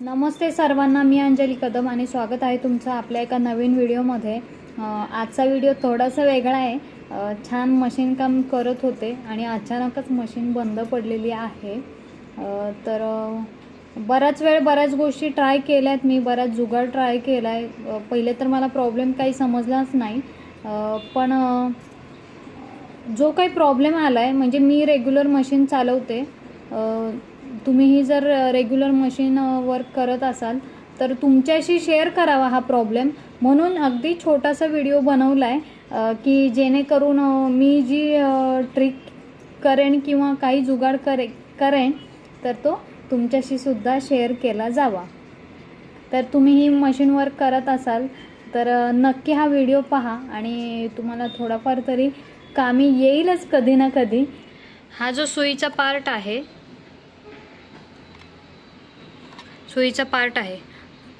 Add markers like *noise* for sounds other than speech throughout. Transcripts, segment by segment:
नमस्ते सर्वांना मी अंजली कदम आणि स्वागत आहे तुमचं आपल्या एका नवीन व्हिडिओमध्ये. आजचा व्हिडिओ थोडासा वेगळा आहे. छान मशीन काम करत होते आणि अचानकच मशीन बंद पडलेली आहे. तर बराच वेळ बऱ्याच गोष्टी ट्राय केल्या आहेत मी बराच जुगाड ट्राय केला आहे पहिले तर मला प्रॉब्लेम काही समजलाच नाही. पण जो काही प्रॉब्लेम आला आहे म्हणजे मी रेग्युलर मशीन चालवते तुम्हीही जर रेग्युलर मशीन वर्क करत असाल तर तुमच्याशी शेअर करावा हा प्रॉब्लेम म्हणून अगदी छोटासा व्हिडिओ बनवला आहे की जेणेकरून मी जी ट्रिक करेन किंवा काही जुगाड करे करेन तर तो तुमच्याशी सुद्धा शेअर केला जावा. तर तुम्ही ही मशीन वर्क करत असाल तर नक्की हा व्हिडिओ पहा आणि तुम्हाला थोडाफार तरी कामी येईलच कधी ना कधी. हा जो सुईचा पार्ट आहे सुईचा पार्ट आहे.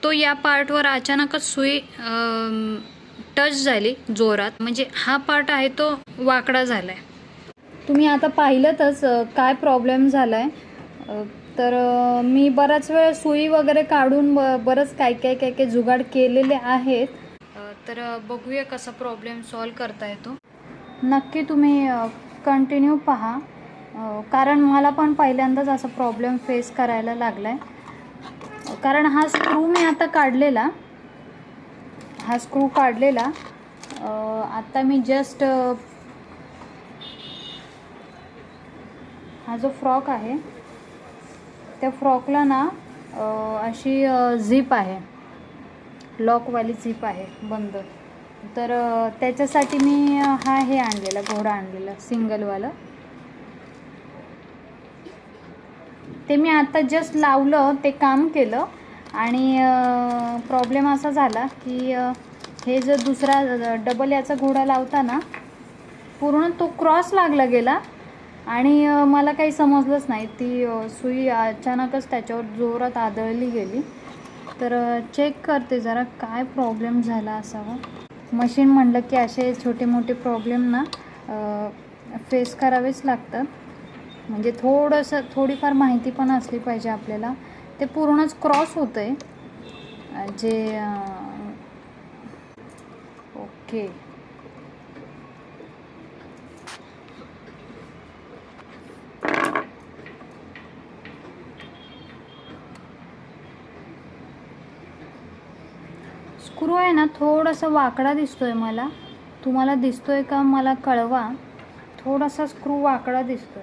तो या पार्टवर अचानकच सुई टच झाली जोरात. म्हणजे हा पार्ट आहे तो वाकडा झाला आहे तुम्ही आता पाहिलंतच काय प्रॉब्लेम झाला आहे तर मी बराच वेळ सुई वगैरे काढून ब बरंच काय काय काय काय जुगाड केलेले आहेत. तर बघूया कसा प्रॉब्लेम सॉल्व करता येतो नक्की तुम्ही कंटिन्यू पहा. कारण मला पण पहिल्यांदाच असा प्रॉब्लेम फेस करायला लागला आहे कारण हा स्क्रू मी आता काढलेला. हा स्क्रू काढलेला. आता मी जस्ट हा जो फ्रॉक आहे त्या फ्रॉकला ना अशी झीप आहे. लॉकवाली झीप आहे बंद. तर त्याच्यासाठी मी हा हे आणलेला घोडा आणलेला सिंगलवालं ते मी आता जस्ट लावलं ते काम केलं. आणि प्रॉब्लेम असा झाला की हे जर दुसरा डबल याचा घोडा लावताना पूर्ण तो क्रॉस लागला गेला. आणि मला काही समजलंच नाही. ती सुई अचानकच त्याच्यावर जोरात आदळली गेली. तर चेक करते जरा काय प्रॉब्लेम झाला असावा. मशीन म्हणलं की असे छोटे मोठे प्रॉब्लेम ना फेस करावेच लागतात. म्हणजे थोडंसं थोडीफार माहिती पण असली पाहिजे आपल्याला. ते पूर्णच क्रॉस होतं आहे जे ओके स्क्रू आहे ना थोडासा वाकडा दिसतोय मला. तुम्हाला दिसतोय का? मला कळवा. थोडासा स्क्रू वाकडा दिसतोय.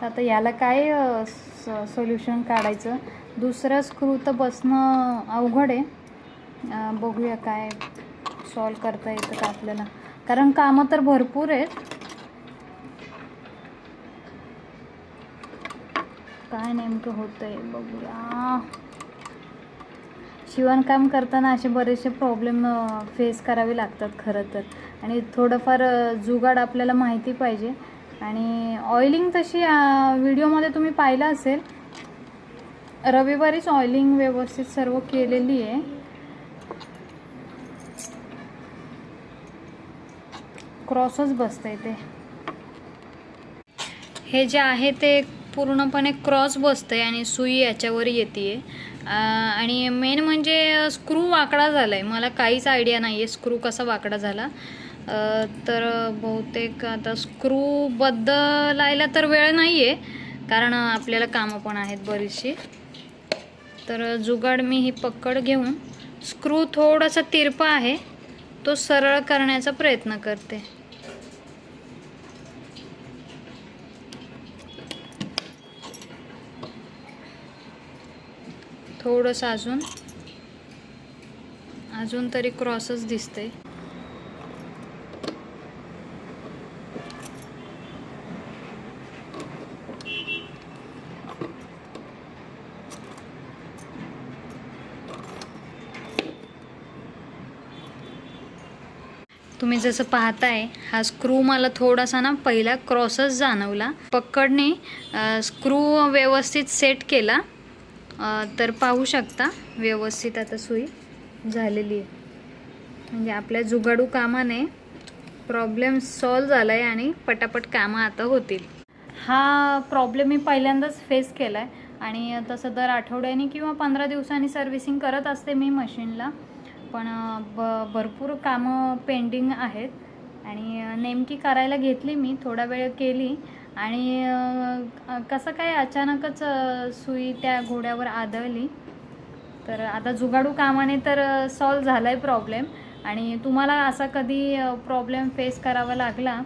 तर आता याला काय सोल्युशन काढायचं? दुसरा स्क्रू तर बसणं अवघड आहे. बघूया काय सॉल्व करता येतं का आपल्याला. कारण कामं तर भरपूर आहेत. काय नेमकं होतंय बघूया. शिवणकाम करताना असे बरेचसे प्रॉब्लेम फेस करावे लागतात खरं तर. आणि थोडंफार जुगाड आपल्याला माहिती पाहिजे. आणि ऑइलिंग तशी व्हिडिओमध्ये तुम्ही पाहिलं असेल रविवारीच ऑइलिंग व्यवस्थित सर्व केलेली आहे. क्रॉसच बसतंय ते. हे जे आहे ते पूर्णपणे क्रॉस बसतंय आणि सुई याच्यावर येते आणि मेन म्हणजे स्क्रू वाकडा झाला आहे मला काहीच आयडिया नाही आहे स्क्रू कसा वाकडा झाला. तर बहुतेक आता स्क्रू बदलायला तर वेळ नाही आहे कारण आपल्याला कामं पण आहेत बरीचशी. तर जुगाड मी ही पकड घेऊन स्क्रू थोडासा तिरपा आहे तो सरळ करण्याचा प्रयत्न करते. थोडंसं अजून अजून तरी क्रॉसच दिसतंय. तुम्ही जसं पाहताय हा स्क्रू मला थोडासा ना पहिला क्रॉसच जाणवला. पकडने स्क्रू व्यवस्थित सेट केला. तर पाहू शकता व्यवस्थित आता सुई झालेली आहे. म्हणजे आपल्या जुगाडू कामाने प्रॉब्लेम सॉल्व झाला आहे आणि पटापट कामं आता होतील. हा प्रॉब्लेम मी पहिल्यांदाच फेस केला आहे आणि तसं दर आठवड्याने किंवा पंधरा दिवसांनी सर्व्हिसिंग करत असते मी मशीनला पण ब भरपूर कामं पेंडिंग आहेत. आणि नेमकी करायला घेतली मी थोडा वेळ केली. आणि कसं काय अचानकच सुई त्या घोड्यावर आदळली. तर आता जुगाडू कामाने तर सॉल्व झाला आहे प्रॉब्लेम आणि तुम्हाला असा कधी प्रॉब्लेम फेस करावा लागला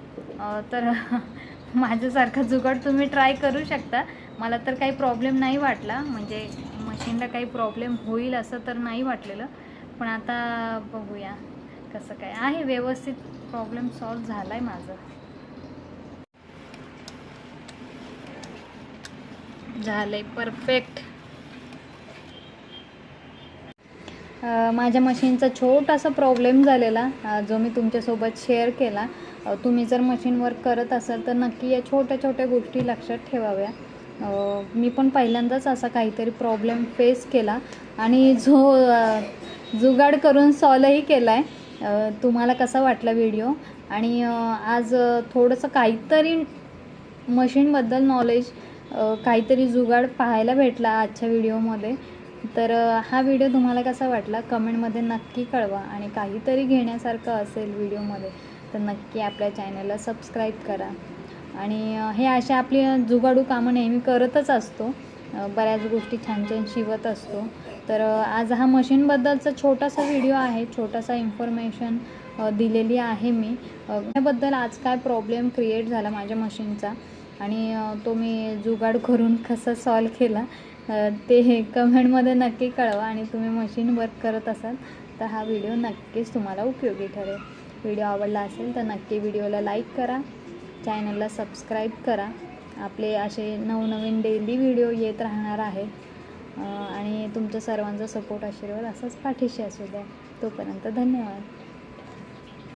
तर *laughs* माझ्यासारखा जुगाड तुम्ही ट्राय करू शकता. मला तर काही प्रॉब्लेम नाही वाटला. म्हणजे मशीनला काही प्रॉब्लेम होईल असं तर नाही वाटलेलं. पण आता बघूया कसं काय आहे. व्यवस्थित प्रॉब्लेम सॉल्व झाला आहे माझं. झालं आहे परफेक्ट माझ्या मशीनचा छोटासा प्रॉब्लेम झालेला जो मी तुमच्यासोबत शेअर केला. तुम्ही जर मशीन वर्क करत असाल तर नक्की या छोट्या छोट्या गोष्टी लक्षात ठेवाव्या. मी पण पहिल्यांदाच असा काहीतरी प्रॉब्लेम फेस केला. आणि जो जुगाड करून सॉल्वही केला आहे तुम्हाला कसा वाटला व्हिडिओ आणि आज थोडंसं काहीतरी मशीनबद्दल नॉलेज काहीतरी जुगाड पाहायला भेटला आजच्या व्हिडिओमध्ये तर हा व्हिडिओ तुम्हाला कसा वाटला? कमेंटमध्ये नक्की कळवा आणि काहीतरी घेण्यासारखं असेल व्हिडिओमध्ये तर नक्की आपल्या चॅनलला सबस्क्राईब करा. आणि हे अशा आपली जुगाडू कामं नेहमी करतच असतो. बऱ्याच गोष्टी छान छान शिवत असतो. तर आज हा मशीनबद्दलचा छोटासा व्हिडिओ आहे. छोटासा इन्फॉर्मेशन दिलेली आहे मी. अ, त्याबद्दल आज काय प्रॉब्लेम क्रिएट झाला माझ्या मशीनचा आणि तो मी जुगाड करून कसं सॉल्व केला ते हे कमेंटमध्ये नक्की कळवा आणि तुम्ही मशीन वर्क करत असाल तर हा व्हिडिओ नक्कीच तुम्हाला उपयोगी ठरेल. व्हिडिओ आवडला असेल तर नक्की व्हिडिओला लाईक करा. चॅनलला सबस्क्राईब करा. आपले असे नवनवीन डेली व्हिडिओ येत राहणार आहेत. आणि तुमच्या सर्वांचा सपोर्ट आशीर्वाद असाच पाठीशी असू द्या. तोपर्यंत धन्यवाद.